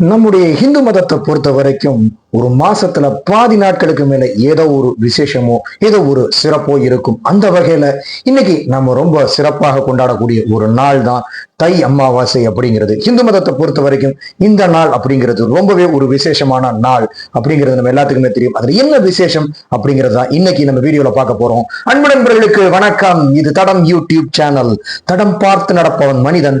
நம்முடைய இந்து மதத்தை பொறுத்த வரைக்கும் ஒரு மாசத்துல பாதி நாட்களுக்கு மேல ஏதோ ஒரு விசேஷமோ ஏதோ ஒரு சிறப்போ இருக்கும். அந்த வகையில இன்னைக்கு நம்ம ரொம்ப சிறப்பாக கொண்டாடக்கூடிய ஒரு நாள் தான் தை அமாவாசை அப்படிங்கிறது. இந்து மதத்தை பொறுத்த வரைக்கும் இந்த நாள் அப்படிங்கிறது ரொம்பவே ஒரு விசேஷமான நாள் அப்படிங்கிறது நம்ம எல்லாத்துக்குமே தெரியும். அதுல என்ன விசேஷம் அப்படிங்கிறது தான் இன்னைக்கு நம்ம வீடியோல பார்க்க போறோம். அன்பு நண்பர்களுக்கு வணக்கம். இது தடம் யூடியூப் சேனல். தடம் பார்த்து நடப்பவன் மனிதன்.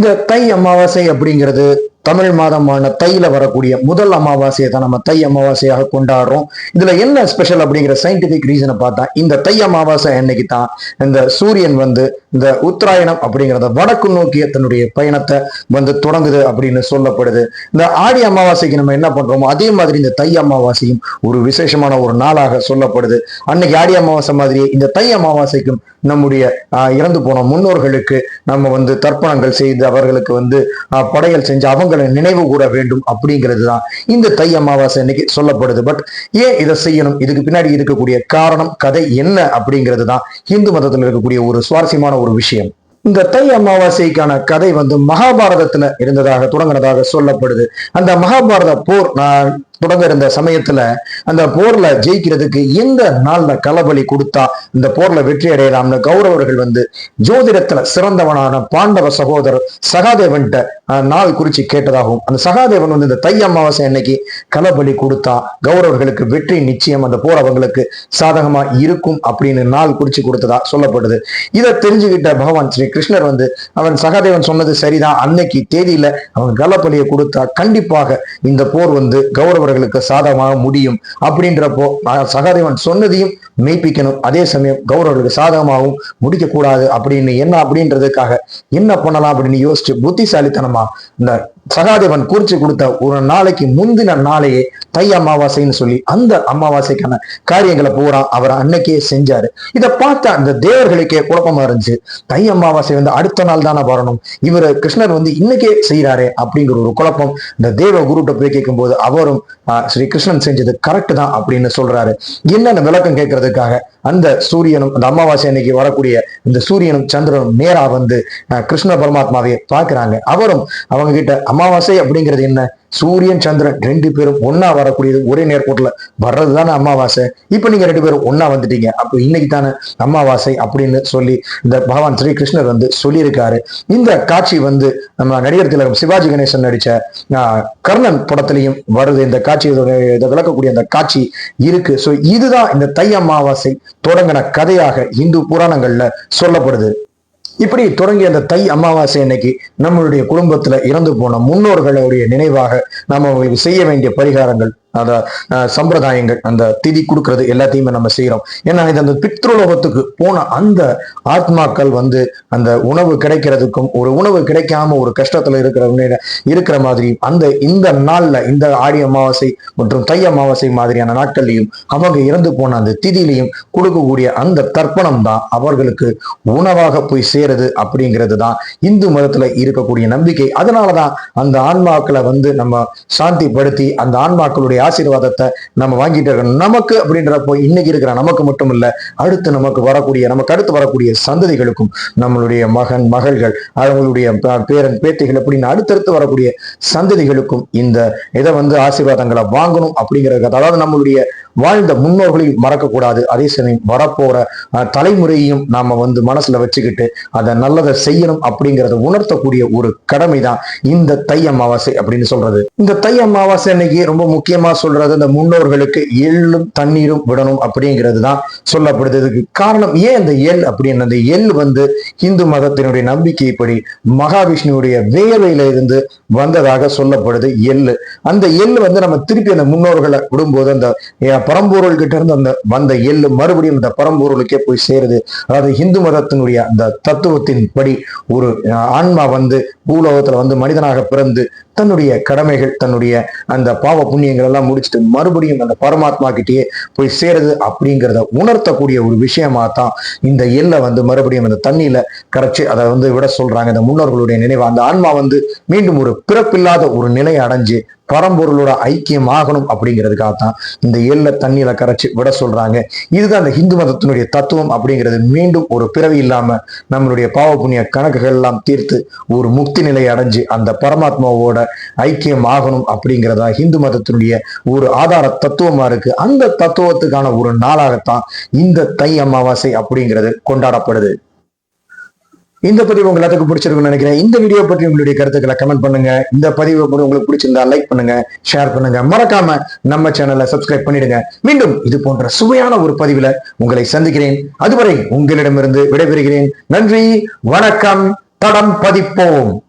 இந்த தை அமாவாசை அப்படிங்கிறது தமிழ் மாதமான தையில வரக்கூடிய முதல் அமாவாசையை தான் நம்ம தை அமாவாசையாக கொண்டாடுறோம். இதுல என்ன ஸ்பெஷல் அப்படிங்கிற சயின்டிபிக் ரீசனை பார்த்தா இந்த தை அமாவாசை அன்னைக்கு தான் இந்த சூரியன் வந்து இந்த உத்தராயணம் அப்படிங்கிறத வடக்கு நோக்கிய தன்னுடைய பயணத்தை வந்து தொடங்குது அப்படின்னு சொல்லப்படுது. இந்த ஆடி அமாவாசைக்கு நம்ம என்ன பண்றோமோ அதே மாதிரி இந்த தை அமாவாசையும் ஒரு விசேஷமான ஒரு நாளாக சொல்லப்படுது. அன்னைக்கு ஆடி அமாவாசை மாதிரியே இந்த தை அமாவாசைக்கும் நம்முடைய இறந்து போன முன்னோர்களுக்கு நம்ம வந்து தர்ப்பணங்கள் செய்து அவர்களுக்கு வந்து ஆஹ், படையல் செஞ்சு அவங்களை நினைவு கூற வேண்டும் அப்படிங்கிறது தான் இந்த தை அமாவாசை இன்னைக்கு சொல்லப்படுது. பட் ஏன் இதை செய்யணும்? இதுக்கு பின்னாடி இருக்கக்கூடிய காரணம் கதை என்ன அப்படிங்கிறது தான் இந்து மதத்தில் இருக்கக்கூடிய ஒரு சுவாரஸ்யமான ஒரு விஷயம். இந்த தை அமாவாசைக்கான கதை வந்து மகாபாரதத்துல இருந்ததாக தொடங்கினதாக சொல்லப்படுது. அந்த மகாபாரத போர் நான் தொடங்க இருந்த சமயத்துல அந்த போர்ல ஜெயிக்கிறதுக்கு எந்த நாள்ல களபலி கொடுத்தா இந்த போர்ல வெற்றி அடையலாம்னு கௌரவர்கள் வந்து ஜோதிடத்துல சிறந்தவனான பாண்டவ சகோதரர் சகாதேவன்கிட்ட நாள் குறிச்சு கேட்டதாகவும் அந்த சகாதேவன் வந்து இந்த தை அமாவாசை அன்னைக்கு களபலி கொடுத்தா கௌரவர்களுக்கு வெற்றி நிச்சயம் அந்த போர் அவங்களுக்கு சாதகமா இருக்கும் அப்படின்னு நாள் குறிச்சு கொடுத்ததா சொல்லப்படுது. இதை தெரிஞ்சுக்கிட்ட பகவான் ஸ்ரீ கிருஷ்ணர் வந்து அவன் சகாதேவன் சொன்னது சரிதான். அன்னைக்கு தேதியில அவன் களபலியை கொடுத்தா கண்டிப்பாக இந்த போர் வந்து அவர்களுக்கு சாதகமாக முடியும். அப்படின்றப்போ அஹ், சகாதேவன் சொன்னதையும் மெய்ப்பிக்கணும். அதே சமயம் கௌரவர்களுக்கு சாதகமாகவும் முடிக்க கூடாது அப்படின்னு என்ன அப்படின்றதுக்காக என்ன பண்ணலாம் அப்படின்னு யோசிச்சு புத்திசாலித்தனமா இந்த சகாதேவன் குறிச்சு கொடுத்த ஒரு நாளைக்கு முந்தின நாளையே தை அமாவாசைன்னு சொல்லி அந்த அமாவாசைக்கான காரியங்களை பூரா அவர் அன்னைக்கே செஞ்சாரு. இதை பார்த்த அந்த தேவர்களுக்கே குழப்பமா இருந்துச்சு. தை அமாவாசை வந்து அடுத்த நாள் தானே வரணும். இவர் கிருஷ்ணர் வந்து இன்னைக்கே செய்யறாரே அப்படிங்கிற ஒரு குழப்பம் இந்த தேவ குருட்ட போய் கேட்கும்போது அவரும் ஸ்ரீ கிருஷ்ணன் செஞ்சது கரெக்ட் தான் அப்படின்னு சொல்றாரு. என்னென்ன விளக்கம் கேட்கறது? கேட்கறதுக்காக அந்த சூரியனும் அந்த அமாவாசை அன்னைக்கு வரக்கூடிய இந்த சூரியனும் சந்திரனும் நேராக வந்து கிருஷ்ண பரமாத்மாவை பார்க்கிறாங்க. அவரும் அவங்க கிட்ட அமாவாசை அப்படிங்கிறது என்ன? சூரியன் சந்திரன் ரெண்டு பேரும் ஒன்னா வரக்கூடியது ஒரே நேர்கோட்டில் வர்றது தானே அமாவாசை. இப்போ நீங்க ரெண்டு பேரும் ஒன்னா வந்துட்டீங்க. அப்போ இன்னைக்கு தானே அமாவாசை அப்படின்னு சொல்லி இந்த பகவான் ஸ்ரீ கிருஷ்ணர் வந்து சொல்லியிருக்காரு. இந்த காட்சி வந்து நம்ம நடிகர் திலகம் சிவாஜி கணேசன் நடிச்ச கர்ணன் படத்திலையும் வருது. இந்த காட்சி இதோட- இதை விளக்கக்கூடிய அந்த காட்சி இருக்கு. ஸோ இதுதான் இந்த தை அமாவாசை தொடங்கின கதையாக இந்து புராணங்கள்ல சொல்லப்படுது. இப்படி தொடங்கிய அந்த தை அமாவாசை அன்னைக்கு நம்மளுடைய குடும்பத்துல இறந்து போன முன்னோர்களுடைய நினைவாக நம்ம அவங்களுக்கு செய்ய வேண்டிய பரிகாரங்கள் அந்த அஹ், சம்பிரதாயங்கள் அந்த திதி கொடுக்கறது எல்லாத்தையுமே நம்ம செய்யறோம் ஏன்னா இது அந்த பித்ருலோகத்துக்கு போன அந்த ஆத்மாக்கள் வந்து அந்த உணவு கிடைக்கிறதுக்கும் ஒரு உணவு கிடைக்காம ஒரு கஷ்டத்துல இருக்கிற இருக்கிற மாதிரி அந்த இந்த நாள்ல இந்த ஆடி அமாவாசை மற்றும் தை அமாவாசை மாதிரியான நாட்கள்லையும் அவங்க இறந்து போன அந்த திதியிலையும் கொடுக்கக்கூடிய அந்த தர்ப்பணம் தான் அவர்களுக்கு உணவாக போய் சேருது அப்படிங்கிறது தான் இந்து மதத்துல இருக்கக்கூடிய நம்பிக்கை. அதனாலதான் அந்த ஆன்மாக்களை வந்து நம்ம சாந்திப்படுத்தி அந்த ஆன்மாக்களுடைய ஆசீர்வாதத்தை நம்ம வாங்கிட்டு இருக்கணும். நமக்கு அப்படின்றப்போ இன்னைக்கு இருக்கிற நமக்கு மட்டும் இல்ல அடுத்து நமக்கு வரக்கூடிய நமக்கு அடுத்து வரக்கூடிய சந்ததிகளுக்கும் நம்மளுடைய மகன் மகள்கள் அவங்களுடைய பேரன் பேத்திகள் அப்படின்னு அடுத்தடுத்து வரக்கூடிய சந்ததிகளுக்கும் இந்த இதை வந்து ஆசீர்வாதங்களை வாங்கணும் அப்படிங்கிறது அதாவது நம்மளுடைய வாழ்ந்த முன்னோர்களையும் மறக்கக்கூடாது. அதே சமயம் வரப்போற தலைமுறையையும் நாம வந்து மனசுல வச்சுக்கிட்டு அதை நல்லதை செய்யணும் அப்படிங்கறத உணர்த்தக்கூடிய ஒரு கடமை தான் இந்த தை அமாவாசை அப்படின்னு சொல்றது. இந்த தை அமாவாசை அன்னைக்கு ரொம்ப முக்கியமா சொல்றது இந்த முன்னோர்களுக்கு எள்ளும் தண்ணீரும் விடணும் அப்படிங்கிறது தான் சொல்லப்படுது இதுக்கு காரணம். ஏன் இந்த எள் அப்படின்னு? அந்த எள் வந்து இந்து மதத்தினுடைய நம்பிக்கைப்படி மகாவிஷ்ணுவுடைய வேர்வையில இருந்து வந்ததாக சொல்லப்படுது எள்ளு. அந்த எள் வந்து நம்ம திருப்பி அந்த முன்னோர்களை விடும்போது அந்த பரம்பூரல் பரம்பொருள் கிட்ட இருந்து அந்த வந்த எள்ளு மறுபடியும் இந்த பரம்பொருளுக்கே போய் சேருது. அதாவது இந்து மதத்தினுடைய அந்த தத்துவத்தின் படி ஒரு ஆன்மா வந்து பூலோகத்துல வந்து மனிதனாக பிறந்து தன்னுடைய கடமைகள் தன்னுடைய அந்த பாவ புண்ணியங்கள் எல்லாம் முடிச்சுட்டு மறுபடியும் அந்த பரமாத்மா கிட்டேயே போய் சேருது அப்படிங்கிறத உணர்த்தக்கூடிய ஒரு விஷயமா தான் இந்த எல்லை வந்து மறுபடியும் அந்த தண்ணியில கரைச்சி அதை வந்து விட சொல்றாங்க. இந்த முன்னோர்களுடைய நினைவு அந்த ஆன்மா வந்து மீண்டும் ஒரு பிறப்பில்லாத ஒரு நிலையை அடைஞ்சு பரம்பொருளோட ஐக்கியம் ஆகணும் அப்படிங்கிறதுக்காக தான் இந்த எல்லை தண்ணியில கரைச்சி விட சொல்றாங்க. இதுதான் அந்த ஹிந்து மதத்தினுடைய தத்துவம் அப்படிங்கிறது. மீண்டும் ஒரு பிறவி இல்லாம நம்மளுடைய பாவ புண்ணிய கணக்குகள் எல்லாம் தீர்த்து ஒரு முக்தி நிலையை அடைஞ்சு அந்த பரமாத்மாவோட ஐக்கியமாகணும் அப்படிங்கிறதா இந்து மதத்தினுடைய ஒரு ஆதார தத்துவமா இருக்கு. அந்த தத்துவத்துக்கான ஒரு நாளாகத்தான் இந்த தை அமாவாசை அப்படிங்கிறது கொண்டாடப்படுது. இந்த பதிவு உங்க எல்லாத்துக்கும் பிடிச்சிருக்கும்னு நினைக்கிறேன். இந்த வீடியோ பற்றி உங்களுடைய கருத்துக்களை கமெண்ட் பண்ணுங்க. இந்த பதிவு கூட உங்களுக்கு பிடிச்சிருந்தா லைக் பண்ணுங்க ஷேர் பண்ணுங்க. மறக்காம நம்ம சேனலை சப்ஸ்கிரைப் பண்ணிடுங்க. மீண்டும் இது போன்ற சுவையான ஒரு பதிவுல உங்களை சந்திக்கிறேன். அதுவரை உங்களிடமிருந்து விடைபெறுகிறேன். நன்றி வணக்கம் தடம் பதிப்போம்.